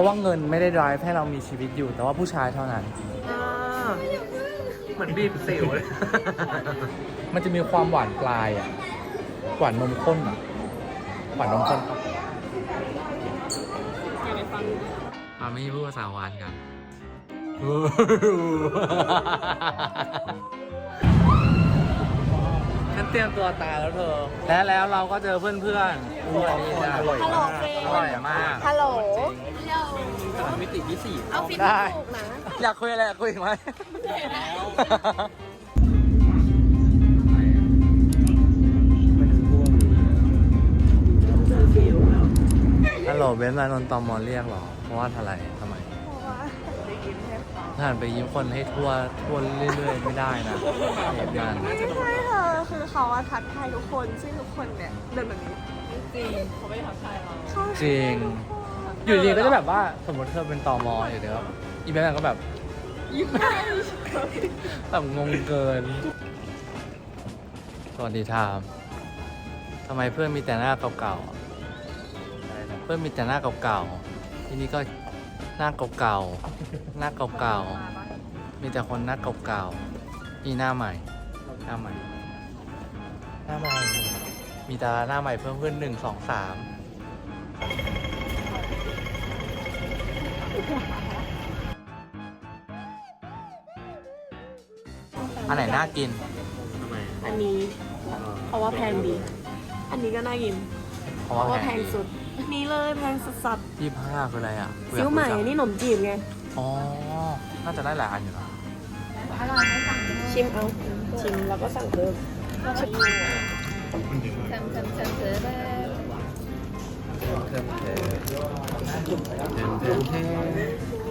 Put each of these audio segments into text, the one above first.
ราะว่าเงินไม่ได้ drive ให้เรามีชีวิตอยู่ แต่ว่าผู้ชายเท่านั้น เหมือนบีบสิวเลย มันจะมีความหวานปลายอะ หวานนมข้นอะ หวานนมข้นครับมาไม่พูดภาษาหวานกัน ฉันเตรียมตัวตายแล้วเธอ และแล้วเราก็เจอเพื่อนๆอร่อยมากอร่อยมากอร่อยมากฮัลโหลมิติที่สี่เอาฟิตได้ถูกนะ อยากคุยอะไรอยากคุยอีกไหมฮัลโหลเบนซ์มานนท์ตอมอเรียกเหรอ เพราะว่าอะไรทำ หันไปยิ้มคนให้ทั่วทั่วเรื่อยๆ ไม่ได้นะเหตุการณ์ไม่ใช่เธอคือเขาอะทักทายทุกคนซึ่งทุกคนเนี่ยเดินแบบนี้จริงเขาไม่ทักทายเราจริง อยู่ดีก็จะแบบว่าสมมติเธอเป็นตอมออยู่เดี๋ยวอีเบนซ์ก็แบบยิ้มให้แบบงงเกิน สวัสดีทามทำไมเพื่อนมีแต่หน้าเก่าๆอะเพื่อนมีแต่หน้าเก่าๆทีนี้ก็ หน้าเก่าๆ หน้าเก่าๆ มีแต่คนหน้าเก่าๆมีหน้าใหม่ หน้าใหม่ หน้าใหม่ มีแต่หน้าใหม่เพิ่มขึ้นหนึ่งสองสามอันไหนน่ากินอันนี้ เพราะว่าแพงดี อันนี้ก็น่ากิน เพราะเพว่าราะว่าแพแพงงสุด นี่เลยแพงสุดสัตว์ยี่ห้าคืออะไรอะกูอซิ้ยากวใหม่รู้จังนี่ขนมจีบไง อ๋อ น่าจะได้หลายอันอยู่นะชิมเอา ชิมแล้วก็สั่งเพิ่มชิมเพิ่มเติมเพิ่มเติมเพิ่ม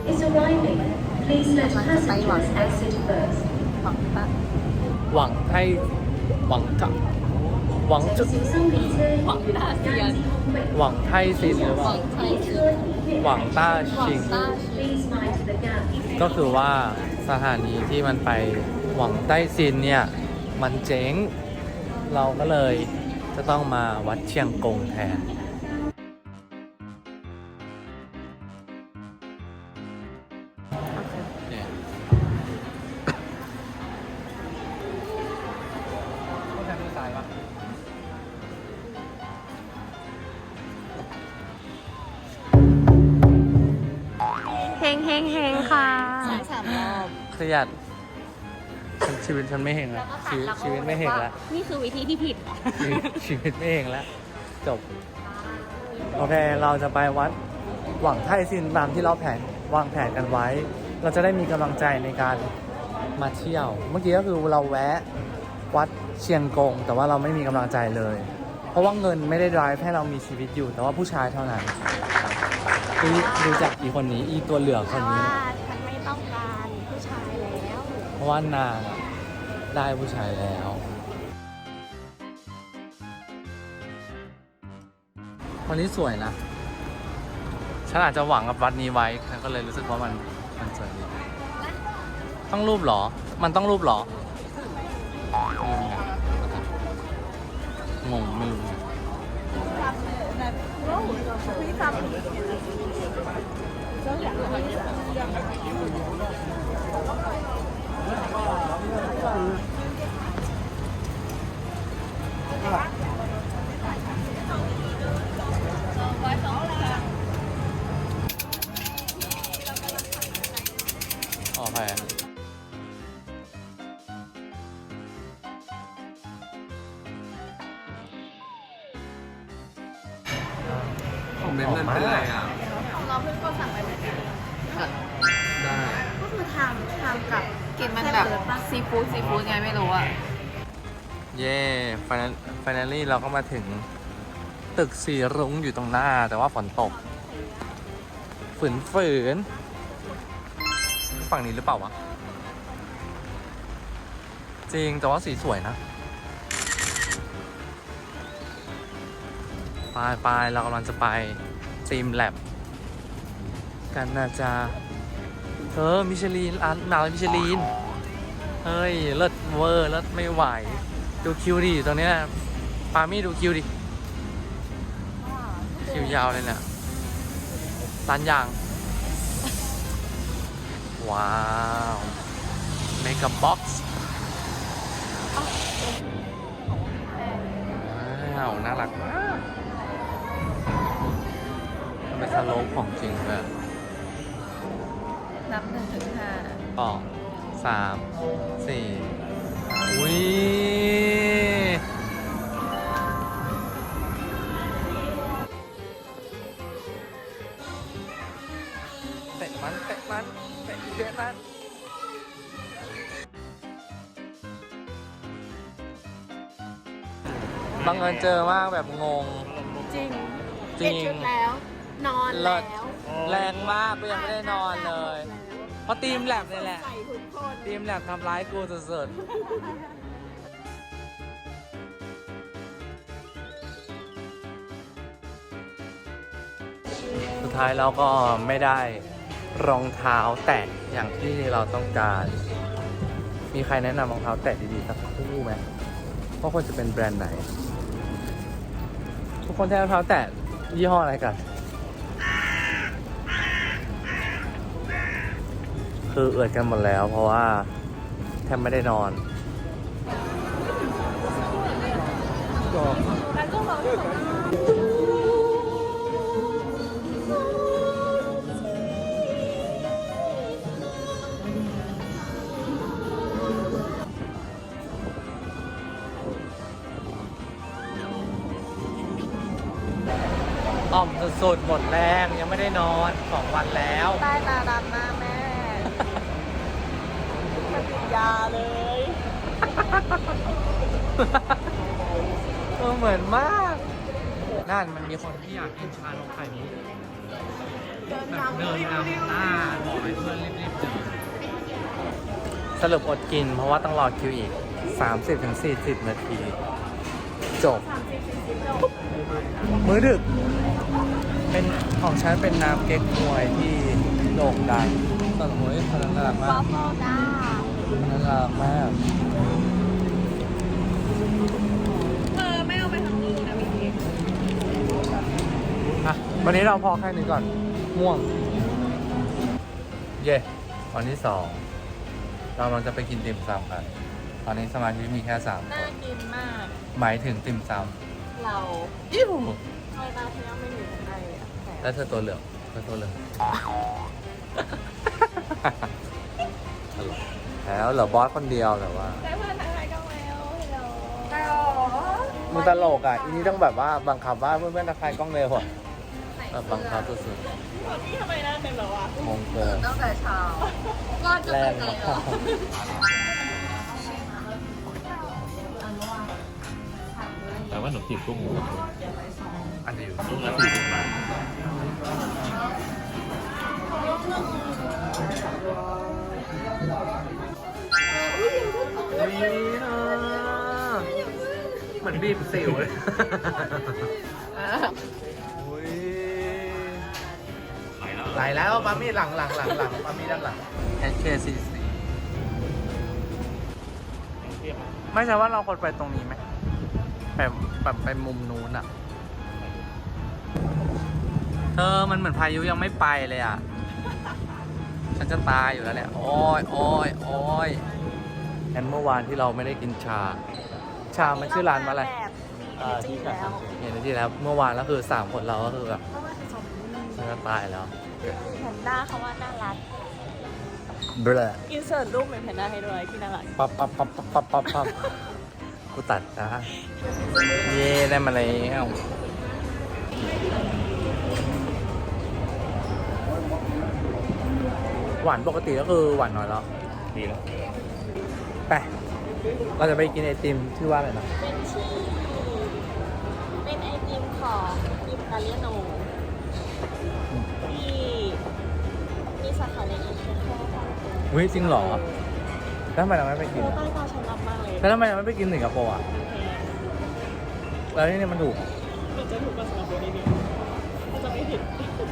is arriving. Please let passengers exit first. หวังไทยหวังกะ หวังจุดหวังต้าเซียนหวังไทซินหรือหวังไทยชิงหวังต้าชิงก็คือว่าสถานีที่มันไปหวังไต้ซินเนี่ย มันเจ๊ง เราก็เลยจะต้องมาวัดเชียงกงแทน ฉันชีวิตฉันไม่เฮงแล้วชีวิตชีวิตไม่เฮงแล้วนี่คือวิธีที่ผิดเหรอชีวิตชีวิตไม่เองแล้ว จบ โอเค เราจะไปวัดหวังไทซินตามที่เราแผนวางแผนกันไว้ เราจะได้มีกำลังใจในการมาเที่ยว เมื่อกี้ก็คือเราแวะวัดเชียงกง แต่ว่าเราไม่มีกำลังใจเลย เพราะว่าเงินไม่ได้ drive ให้เรามีชีวิตอยู่ แต่ว่าผู้ชายเท่านั้นดูดูจากอีคนนี้อีตัวเหลืองคนนี้ ฉันไม่ต้องการผู้ชายแล้ว เพราะว่านางอะ ได้ผู้ชายแล้ว วันนี้สวยนะ ฉันอาจจะหวังกับวัดนี้ไว้ฉันก็เลยรู้สึกว่ามันมันสวยดี ต้องรูปเหรอ มันต้องรูปเหรอไม่รู้ไงงงไม่รู้ไงอ๋ นี่เราก็มาถึงตึกสีรุ้งอยู่ตรงหน้า แต่ว่าฝนตก ฝืนฝืนฝั่งนี้หรือเปล่าวะ จริง แต่ว่าสีสวยนะไปไปเรากำลังจะไปซีมแลบกันนะจ๊ะเธอมิชลีนร้านหนาวมิชลีน เฮ้ย เลิศเวอร์ เลิศไม่ไหว ดูคิวดิตรงเนี้ย ปามี่ดูคิวดิ คิวยาวเลยเนี่ยร้านยาง ว้าวเมกะบ็อกซ์ว้าวน่ารักมากมันเป็นสโลปของจริงเลยนับหนึ่งถึงห้าสองสามสี่อุ้ย บังเอิญเจอมากแบบงง จริงจริง เปลี่ยนชุดแล้ว นอนเลิแล้ศวแรงมากก็ยังไม่ได้นอนเลย เพราะทีมแลบนี่แหละ ใส่ทุกคนทีมแลบทำร้ายกูสุดๆ สุดท้ายเราก็ไม่ได้รองเท้าแตะอย่างที่เราต้องการ มีใครแนะนำรองเท้าแตะดีๆสักคู่ไหมว่าควรจะเป็นแบรนด์ไหนทุก คนใช้รองเท้าแตะยี่ห้ออะไรกัน คือเอือดกันหมดแล้ว เพราะว่าแทบไม่ได้นอนก็ อมสุดๆหมดแรงยังไม่ได้นอนสองวันแล้ว ใต้ตาดำหน้าแม่ปฏิญาเลย เออเหมือนมาก นั่นมันมีคนที่อยากกินชานมไข่มุกแบบเดินนำหน้าบอกให้เพื่อนรีบๆดื่มสรุปอดกินเพราะว่าต้องรอคิวอีก 30-40 นาที จบ มื้อดึก เป็นของฉันเป็นน้ำเก๊กฮวยที่โด่งดังส่วนหวยพนันน่ารักวอมากฟเฟิลจ้าน่ารักมากเออไม่เอาไปทั้งลูกนะพี่พีอะวันนี้เราพอแค่นี้ก่อนม่วง เย่วันที่สองเรากำลังจะไปกินติ่มซำกัน ตอนนี้สมาชิกมีแค่สามคน่านกินมาก หมายถึงติ่มซเราำอิ้วทำไมตาฉันยังไม่อยู่ข้างในอะ แต่แล้วเธอตัวเหลืองเธอตัวเหลืองตลกแล้วเหลือบอสคนเดียวแต่ว่าได้เพื่อนทักทายกันแล้วฮัลโหลมึงตลกอะอีนี้ต้องแบบว่าบังคับว่าเพื่อนๆทักทายกล้องเร็วอะแบบบังคับสุดคนนี้ทำไมหน้าเต็มแล้วอะๆงงเกินตั้งแต่เช้าก็จะแรเป็นงไงมากแต่ว่าขนมจีบกุ้งอันเดียวลูกละสี่สิบบาท นี่นะเหมือนบีบสิวเลยอุ้ยไหลแล้วปามี่หลังหลังหลังหลังปามี่ด้านหลัง HKCC ไม่ใช่ว่าเราควรไปตรงนี้ไหมแบบแบบไปมุมนู้นอะเธอมันเหมือนพายุยังไม่ไปเลยอะ ฉันจะตายอยู่แล้วเนี่ยโอ้ยโอ้ยโอ้ยงั้นเมื่อวานที่เราไม่ได้กินชา ชา มันชื่อร้านว่าอะไรเออที่แล้วเห็นที่แล้ว เมื่อวานแล้วคือสามคนเราก็คือแบบเพราะว่าสมฉันจะตายแล้วแพนด้าเขาว่าน่ารักเบลออินเสิร์ตรูปเป็นแพนด้าให้ด้วยที่น่ารักปั๊บปั๊บปั๊บปั๊บปั๊บปั๊บกูตัดนะเย่ได้มาแล้ว หวานปกติก็คือหวานน้อยแล้ว ดีแล้ว ไป เราจะไปกินไอติมชื่อว่าอะไรนะ เป็นชีเป็นไอติมของอิตาเลียโนที่มีสาขาในเอเชียแค่สองตัววิจริงเหรอ แล้วทำไมเราไม่ไปกินโอ้ใต้ตาฉันรับมากเลยแล้วทำไมเราไม่ไปกินสิงคโปร์อะแพงแล้วที่นี่มันถูก มันจะถูกกว่าสิงคโปร์นิดนึง ถ้าจะไม่ผิด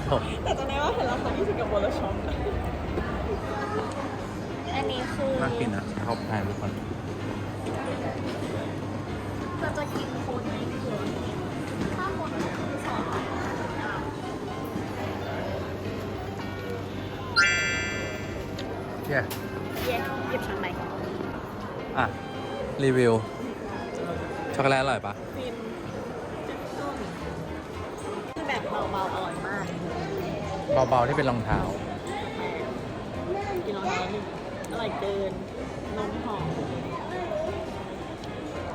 โอ้แต่ตอนนี้ว่าเห็นราคาที่สิงคโปร์แล้วช็อกอันนี้คือน่ากินอะชอบทานทุกคนเราจะกินโคนในเขือถ้าโคนเนี่ยคือสองเนี่ยเย้หยิบชั้นไหนอะ รีวิว ช็อกโกแลตอร่อยปะ เบาๆที่เป็นรองเท้า กินรองเท้าหนึ่งอร่อยเกิน นมหอม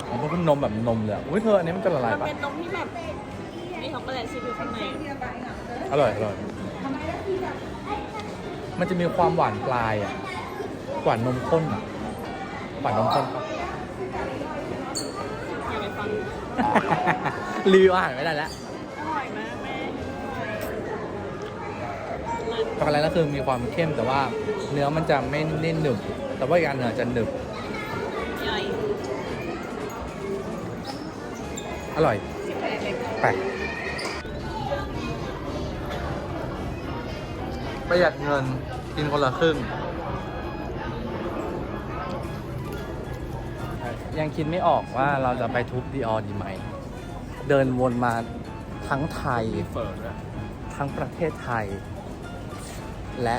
ผมว่าเป็นนมแบบนมเลยอะอุ้ยเธออันนี้มันจะละลายมันปะเป็นนมที่แบบมีช็อกโกแลตชิพอยู่ข้างในอร่อยอร่อย มันจะมีความหวานปลายอะ หวานนมข้นอะหวานนมข้นปะ อย่าไปฟัง รีวิวอาหารไม่ได้แล้ว อร่อยมากแม่ ช็อกโกแลตก็คือมีความเข้มแต่ว่าเนื้อมันจะไม่เน้นหนึบ แต่ว่าอีกอันเนื้อจะหนึบใหญ่อร่อยแปลกประหยัดเงินกินคนละครึ่ง ยังคิดไม่ออกว่าเราจะไปทุบดีออดีไหม เดินวนมาทั้งไทยเปิดด้วยทั้งประเทศไทย และ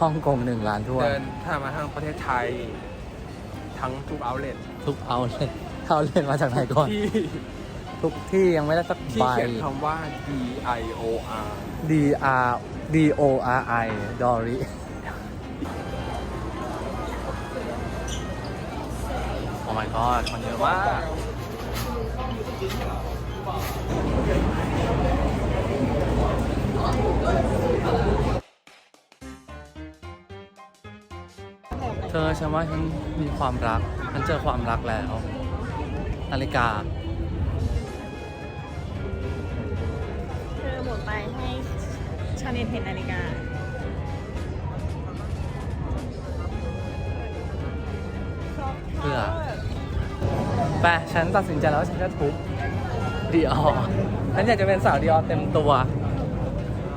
ฮ่องกงหนึ่งล้านทั่วเดินถ้ามาทางประเทศไทย ทั้งทุกเอาเลททุกเอาเลยเอาเล่นมาจากไหนก่อน ที่ทุกที่ยังไม่ได้สักที่ใบ เขียนคำว่า D I O R D R D O R I ดอริโอ้ my god มันเยอะมาก เธอฉันว่าฉันมีความรัก ฉันเจอความรักแล้ว นาฬิกา เธอหมุนไปให้ชาเนตเห็นนาฬิกา เพื่อ ไป ฉันตัดสินใจแล้วว่าฉันจะทุบดีออฉันอยากจะเป็นสาวดีออเต็มตัว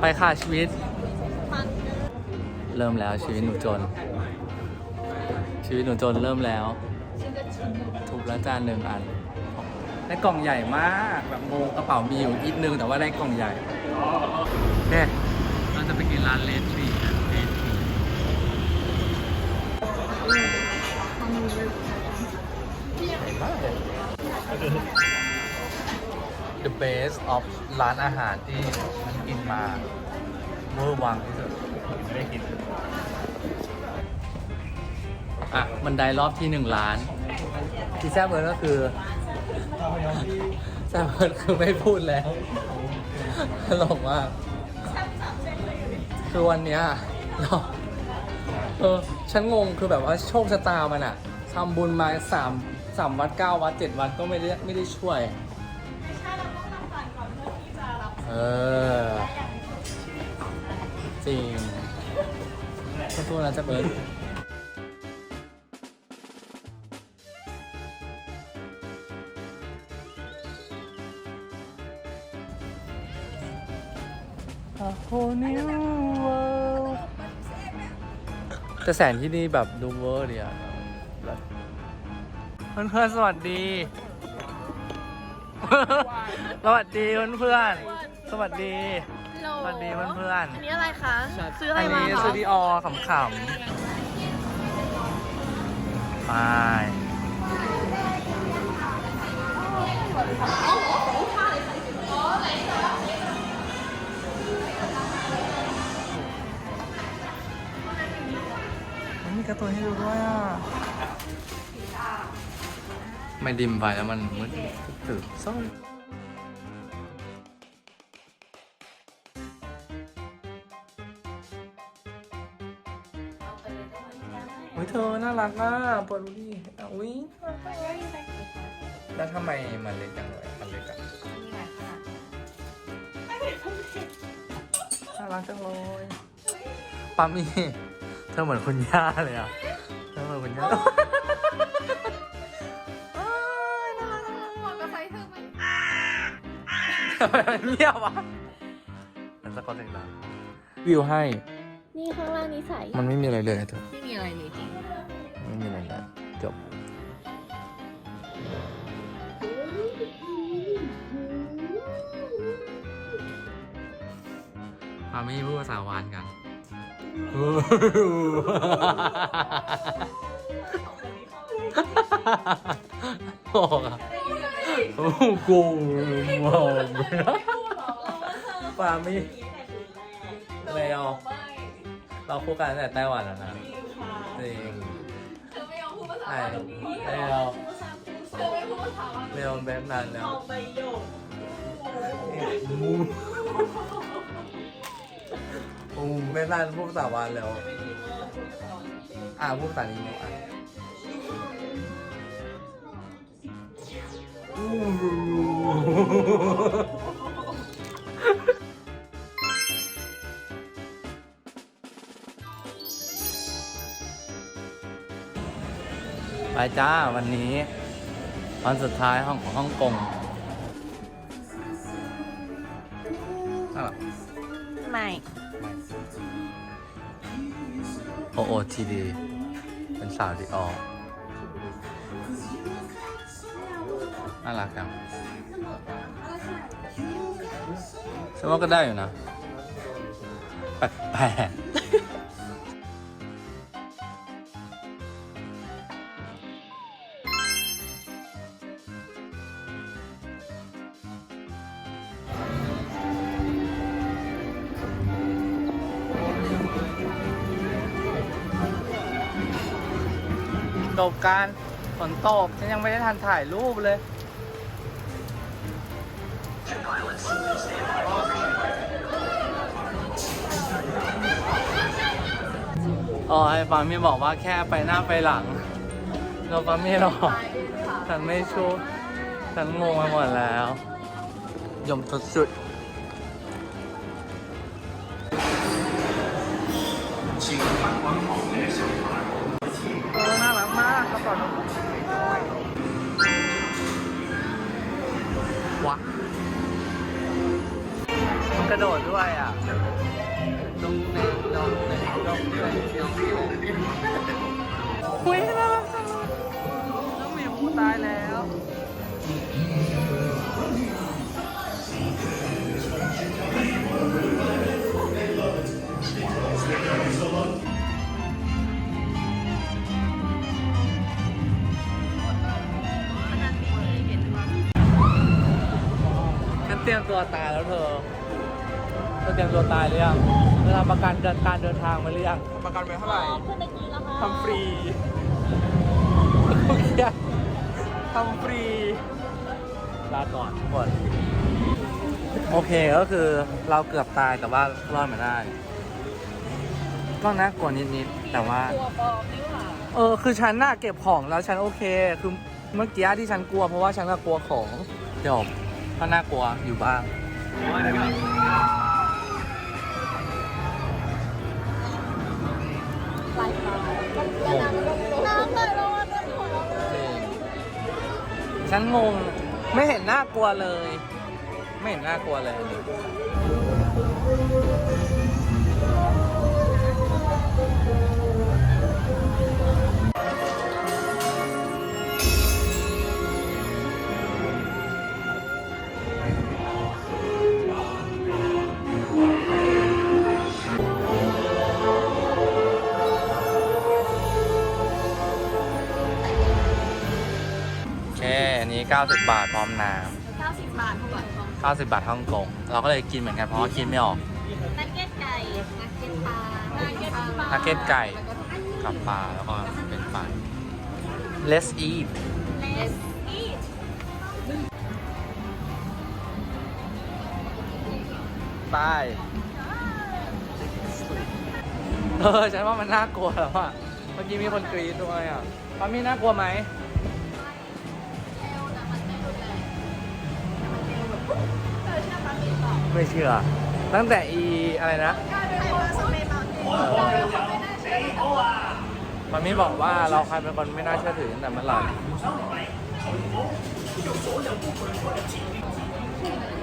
ไปค่ะชีวิต เริ่มแล้วชีวิตหนูจน ชีวิตหนูจนเริ่มแล้วทุบแล้วจานหนึ่งอันได้กล่องใหญ่มากแบบงงกระเป๋ามีอยู่อีกนึงแต่ว่าได้กล่องใหญ่เนี่ยเราจะไปกินร้านเลนทรีนะเลนทรี The best of ร้านอาหารที่ฉันกินมาเวอร์วังที่สุดไม่ได้กิน อะบันไดรอบที่หนึ่งล้าน ที่แซ่บเบิร์ดก็คือแซ่บเบิร์ดคือไม่พูดแล้วตลกมากคือวันเนี้ยเราเออฉันงงคือแบบว่าโชคชะตามันอะทำบุญมาสามสามวัดเก้าวัดเจ็ดวัดก็ไม่ได้ไม่ได้ช่วยเออ จริงสู้ๆนะจ๊ะเบิร์ด แต่แสงที่นี่แบบดูเวอร์ดีอะเพื่อนเพื่อนๆสวัสดี สวัสดีเพื่อนเพื่อนๆสวัสดี สวัสดีเพื่อนเพื่อนอันนี้อะไรคะซื้อๆอะไรอันมานี้เหรอซื้อดีออขำๆไป การ์ตูนให้ดูด้วยอะ ไม่ดิมไปแล้วมันมืดตื่น sorry เฮ้ยเธอน่ารักอะเปิดดูดิอุ้ยแล้วทำไมมันเล็กจังเลยมันเล็กอะน่ารักจังเลยปามี่ ธอเหมือนคุณย่าเลยอะเธอเหมือนคุณย่าอ้ายน่ารักน่ารักมอเตอร์ไซค์เธอมันทำไมมันเงียบวะมันสะกดเสียงดังวิวให้ นี่ข้างล่างนี้ใสมันไม่มีอะไรเลยเธอไม่มีอะไรเลยจริงไม่มีอะไรเลยจบ พาไม่พูดภาษาวานกัน โอ้โหกูมองปาไมี่เลวเราคู่กันตั้งแต่ไต้หวันแล้วนะจริงไอ้เลวเลวแบบนั้นแล้ว มูมูไม่นานพูดภาษาวานแล้ว อ่าพูดภาษานี้มั้งอะไปจ้าวันนี้ วันสุดท้ายห้องของฮ่องกงอะ ไม่ โอโอทีดีเป็นสาวดีออน่ารักจังฉันว่าก็ได้อยู่นะ แปลกๆ บการฝนตกฉันยังไม่ได้ทันถ่ายรูปเลย อ๋อไอ้ปามี่บอกว่าแค่ไปหน้าไปหลังเราปามี่หรอฉันไม่ชูฉันงงไปหมดแล้ว ยมสุดๆ ระโดดด้วยอะน้องเนยน้องเนยน้องเนยน้องเนยคุยน่ารักจังเลยน้องหมิวตายแล้วฉันเตรียมตัวตายแล้วเธอ เธอเตรียมตัวตายหรือยังเธอทำประกันเดินการเดินทางมาหรือยังประกันไปเท่าไหร่ทำฟรีโอเคทำฟรีลาก่อนทุกคนโอเคก็คือเราเกือบตายแต่ว่ารอดมาได้ ก็น่ากลัวนิดๆแต่ว่าเออคือฉันน่าเก็บของแล้วฉันโอเค คือเมื่อกี้ที่ฉันกลัวเพราะว่าฉันก็กลัวของจบก็น่ากลัวอยู่บ้าง ฉันงง ไม่เห็นน่ากลัวเลย ไม่เห็นน่ากลัวเลย 90 บาทพร้อมน้ำ90 บาทเท่าไหร่คะ90 บาทฮ่องกงเราก็เลยกินเหมือนกันเพราะว่ากินไม่ออก นักเก็ตไก่นักเก็ตปลานักเก็ตปลานักเก็ตไก่ กับปลาแล้วก็เป็นปลา let's eat เลสอีทไปเออฉันว่ามันน่ากลัวแล้วอะเมื่อกี้มีคนกรี๊ดด้วยอะปามี่น่ากลัวไหม ไม่เชื่อ ตั้งแต่อีอะไรนะ มันไม่บอกว่าเราใครเป็นคนไม่น่าเชื่อถือตั้งแต่เมื่อไหร่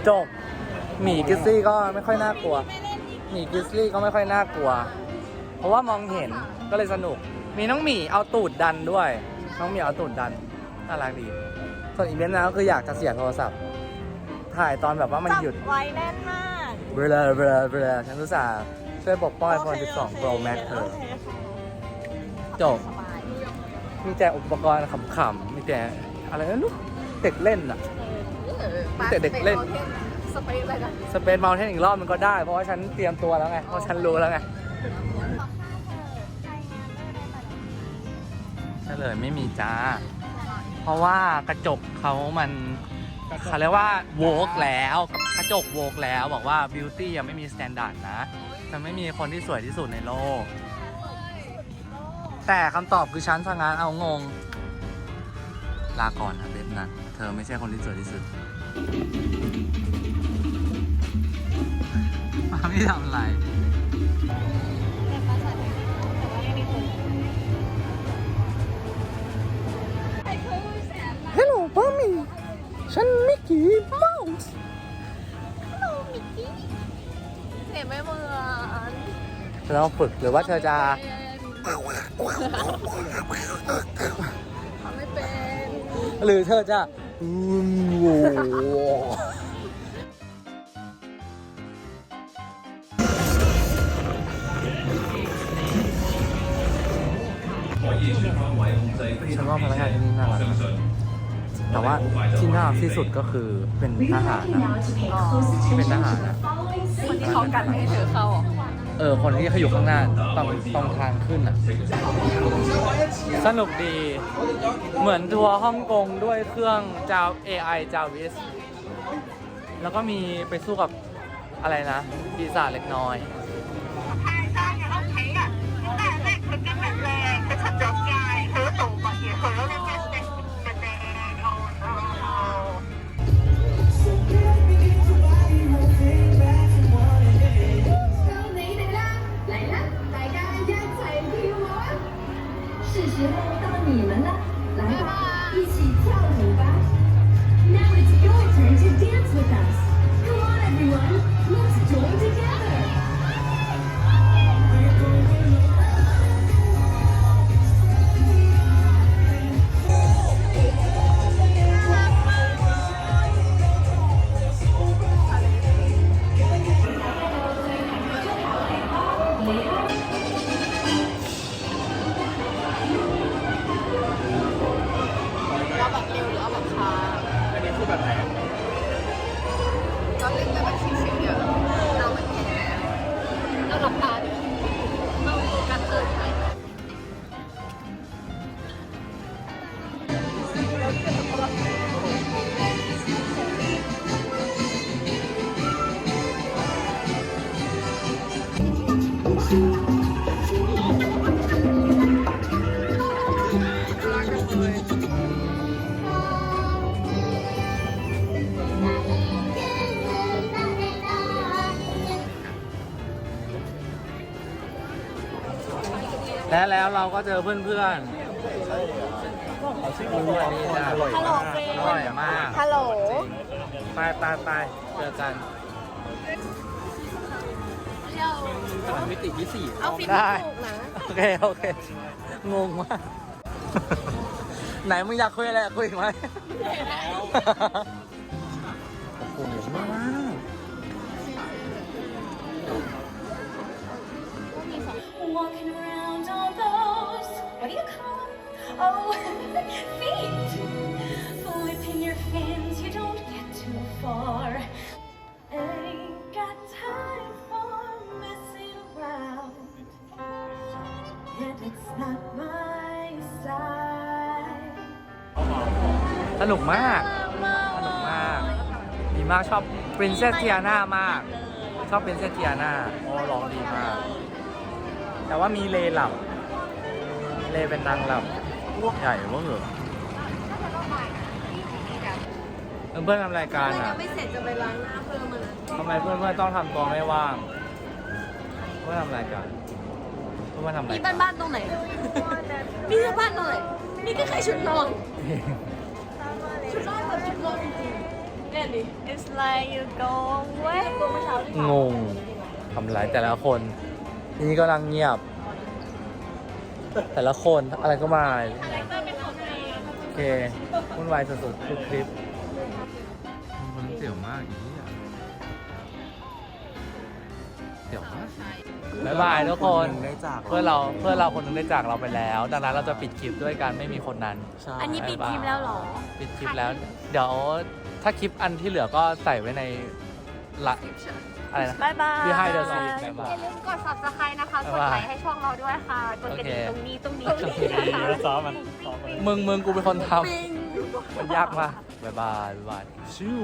จบหมีกิซซี่ก็ไม่ค่อยน่ากลัวหมีกิซซี่ก็ไม่ค่อยน่ากลัว เพราะว่ามองเห็นก็เลยสนุก มีน้องหมีเอาตูดดันด้วย น้องหมีเอาตูดดันน่ารักดี ส่วนอีเวนต์นั้นก็คืออยากจะเสียโทรศัพท์ ถ่ายตอนแบบว่ามันจับหยุด ไว้แน่นมากเบลอเบลอเบลอฉันรู้สาห์ช่วยปกป้องโอ iPhone เค12 Pro Max เธอโอเคค่ะจบมีแต่อุปกรณ์ขำๆ มีแต่อะไรนะลูกเด็กเล่นอะ แต่เด็กเล่น สเปซอะไรกันสเปนเมาเทนอีกรอบมันก็ได้ เพราะว่าฉันเตรียมตัวแล้วไง เพราะฉันรู้แล้วไงเฉลยไม่มีจ้า เพราะว่ากระจกเขามัน เขาเรียกว่าโวกแล้วกระจกโวกแล้วบอกว่าบิวตี้ยังไม่มีสแตนดาร์ดนะจะไม่มีคนที่สวยที่สุดในโลก แต่คำตอบคือฉันทางานเอางง ลาก่อนนะเบฟนัทเธอไม่ใช่คนที่สวยที่สุดมาไม่ทำอะไร ต้องฝึกหรือว่าเธอจะทำไม่เป็น หรือเธอจะอืมโว้ฉันว่าพนักงานที่นี่น่ารักนะแต่ว่าที่น่ารักที่สุดก็คือเป็น We ท would หาร like you นะ now to pay close attention to the following คนที่ safety เขากันไม่ให้เธอเข้าอะ เออคนที่เขาอยู่ข้างหน้าตรงตรงทางขึ้นอะ สนุกดี เหมือนทัวร์ฮ่องกงด้วยเครื่องจาว AI จาวิส แล้วก็มีไปสู้กับอะไรนะปีศาจเล็กน้อย และแล้วเราก็เจอเพื่อนๆเพื่อนนี่จ้ะอร่อยมากอร่อยมากฮัลโหล ไปไปไปเจอกันมิติวิสีเอาฟิตได้ถูกนะ โอเค โอเค งงมาก ไหนมึงอยากคุยอะไรคุยอีกไหมโอ้โหมาก Oh, feet. Flipping your fins, you don't get too far. Ain't got time for messing around. And it's not my style. สนุกมาก สนุกมาก ดีมากชอบ Princess Tiana มาก ชอบ Princess Tiana โอ้ร้องดีมาก แต่ว่ามีเลหลับ เลเป็นนางหลับ ใหญ่เวอร์เพื่อนๆทำรายการอะยังไม่เสร็จจะไปล้างหน้าเพิ่มมันนะทำไมเพื่อนๆต้องทำตัวไม่ว่าง เพื่อนทำรายการเพื่อนๆทำรายนี่กาบ้ารนบ้านตรงไหนนี่คือบ้านตรงไหนนี่ก็แค่ชุดนอนชุดนอนแบบชุดนอนจริงๆเนี่ยดิ It's like you go away ตัวเมื่อเช้าที่งงทำไรแต่ละคน นี่ก็นั่งเงียบ แต่ละคนอะไรก็มาโอเควุ่นวายสุดๆทุกคลิปมันเสี่ยวมากอีกอะเสี่ยวมากบ๊ายบายทุกคนหงได้จากเพื่อนเราเพื่อนเราคนหนึงได้จากเราไปแล้ว ดังนั้นเราจะปิดคลิปด้วยการไม่มีคนนั้นใช่อันนี้ปิดคลิปแล้วเหรอ ปิดคลิปแล้ว เดี๋ยวถ้าคลิปอันที่เหลือก็ใส่ไว้ในละ อะไรนะ บายบาย Behind the scenes บ๊ายบาย อย่าลืมกด subscribe นะคะ กดไลค์ให้ช่องเราด้วยค่ะ กดกระดิ่งตรงนี้ตรงนี้ตรงนี้นะคะ ซ้อมมันซ้อมมัน มึงมึงกูเป็นคนทำมันยากมากบ๊ายบายบ๊ายบายชิว